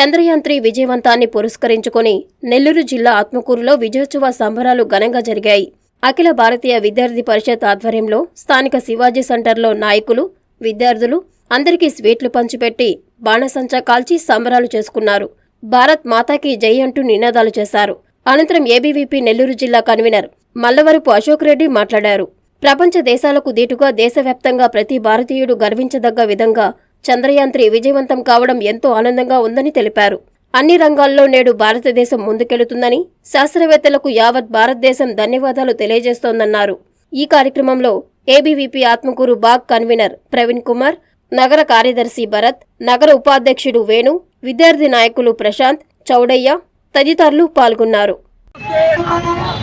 Chandrayaan three విజయవంతాన్ని పురస్కరించుకొని నెల్లూరు జిల్లా ఆత్మకూరులో విజయోత్సవ సంబరాలు ఘనంగా జరిగాయి. అఖిల భారతీయ విద్యార్థి పరిషత్ ఆధ్వర్యంలో స్థానిక శివాజీ సెంటర్లో నాయకులు విద్యార్థులు అందరికీ స్వీట్లు పంచిపెట్టి బాణసంచా కాల్చి సంబరాలు చేసుకున్నారు. భారత్ మాతాకి జై అంటూ నినాదాలు చేశారు. అనంతరం ఏబీవీపీ నెల్లూరు జిల్లా కన్వీనర్ మల్లవరపు అశోక్ రెడ్డి మాట్లాడారు. ప్రపంచ దేశాలకు దీటుగా దేశవ్యాప్తంగా ప్రతి భారతీయుడు గర్వించదగ్గ విధంగా చంద్రయాన్ త్రీ విజయవంతం కావడం ఎంతో ఆనందంగా ఉందని తెలిపారు. అన్ని రంగాల్లో నేడు భారతదేశం ముందుకెళుతుందని శాస్త్రవేత్తలకు యావత్ భారతదేశం ధన్యవాదాలు తెలియజేస్తోందన్నారు. ఈ కార్యక్రమంలో ఏబీవీపీ ఆత్మకూరు బాగ్ కన్వీనర్ ప్రవీణ్ కుమార్ నగర కార్యదర్శి భరత్ నగర ఉపాధ్యక్షుడు వేణు విద్యార్థి నాయకులు ప్రశాంత్ చౌడయ్య తదితరులు పాల్గొన్నారు.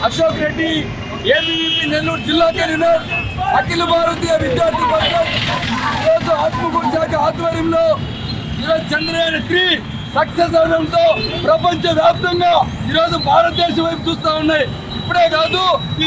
అశోక్ రెడ్డి ఏబీవీపీ నెల్లూరు జిల్లా కన్వీనర్ అఖిల భారతీయ విద్యార్థి పరిషత్. ఆధ్వర్యంలో ఈరోజు చంద్రయాన్ త్రీ సక్సెస్ అవడంతో ప్రపంచ వ్యాప్తంగా ఈరోజు భారతదేశం వైపు చూస్తా ఉన్నాయి. ఇప్పుడే కాదు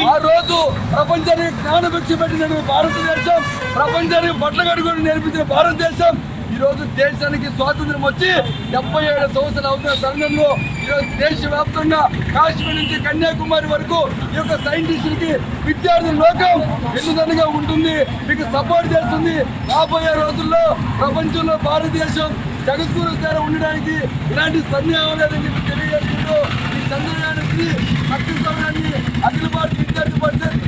ఆ రోజు ప్రపంచానికి జ్ఞానభిక్ష పెట్టిన భారతదేశం ప్రపంచానికి బట్టలు కడుగుని నేర్పించిన భారతదేశం ఈ రోజు దేశానికి స్వాతంత్రం వచ్చి డెబ్బై ఏడు సంవత్సరాలు అవుతున్న తరుణంలో ఈరోజు దేశవ్యాప్తంగా కాశ్మీర్ నుంచి కన్యాకుమారి వరకు ఈ యొక్క సైంటిస్టులకి విద్యార్థి లోకం ఎన్నుదనగా ఉంటుంది. మీకు సపోర్ట్ చేస్తుంది. రాబోయే రోజుల్లో ప్రపంచంలో భారతదేశం జగద్గురు స్థాయిలో ఉండడానికి ఇలాంటి సందేహం లేదని మీకు తెలియదు ఈ చంద్రయానికి సక్సెస్ అవడాన్ని అఖిల భారత విద్యార్థి పరిషత్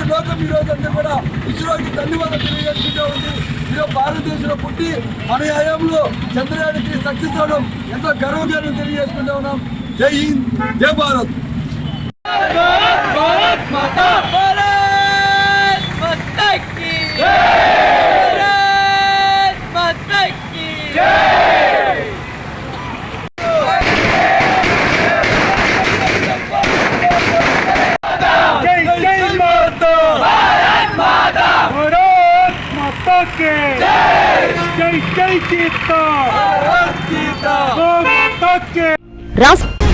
విద్యార్థి లోకం ఈరోజు అంతా కూడా ఇస్రోకి ధన్యవాదాలు తెలియజేసుకుంటూ ఉంది. ఈరోజు భారతదేశంలో పుట్టి మన హయాంలో చంద్రయానికి సక్సెస్ అవడం ఎంతో గర్వంగా తెలియజేసుకుంటూ ఉన్నాం. జై హింద్ జై భారత్. ಕ್ಕೆ ಜೈ ಜೈ ತೀರ್ಥ ತೀರ್ಥ ರಾಷ್ಟ್ರ